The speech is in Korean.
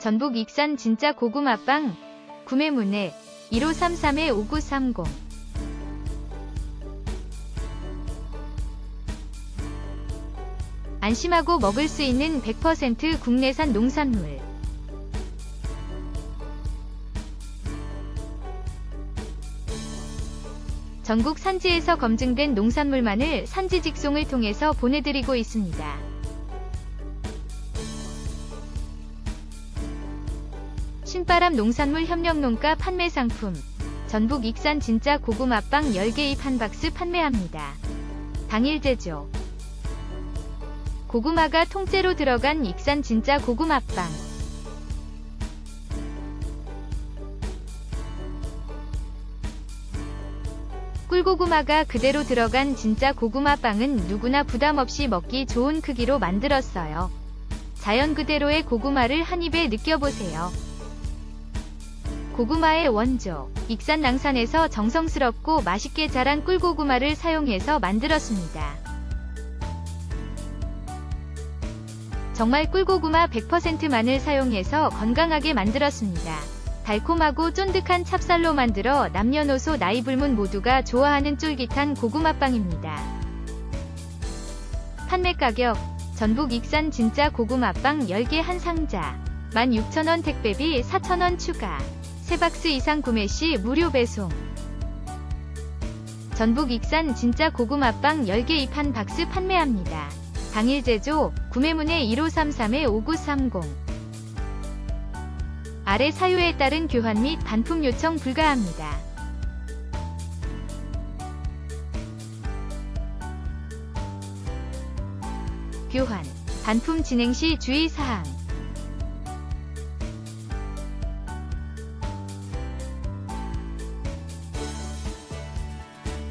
전북 익산 진짜 고구마빵 구매 문의 1533-5930 안심하고 먹을 수 있는 100% 국내산 농산물 전국 산지에서 검증된 농산물만을 산지 직송을 통해서 보내드리고 있습니다. 신바람 농산물 협력농가 판매 상품 전북 익산 진짜 고구마빵 10개 입 한 박스 판매합니다. 당일 제조 고구마가 통째로 들어간 익산 진짜 고구마빵 꿀고구마가 그대로 들어간 진짜 고구마빵은 누구나 부담 없이 먹기 좋은 크기로 만들었어요. 자연 그대로의 고구마를 한 입에 느껴보세요. 고구마의 원조, 익산 낭산에서 정성스럽고 맛있게 자란 꿀고구마를 사용해서 만들었습니다. 정말 꿀고구마 100%만을 사용해서 건강하게 만들었습니다. 달콤하고 쫀득한 찹쌀로 만들어 남녀노소 나이 불문 모두가 좋아하는 쫄깃한 고구마빵입니다. 판매 가격 전북 익산 진짜 고구마빵 10개 한 상자 16,000원 택배비 4,000원 추가 3박스 이상 구매 시 무료 배송 전북 익산 진짜 고구마빵 10개 입한 박스 판매합니다. 당일 제조 구매문의 1533-5930 아래 사유에 따른 교환 및 반품 요청 불가합니다. 교환, 반품 진행 시 주의사항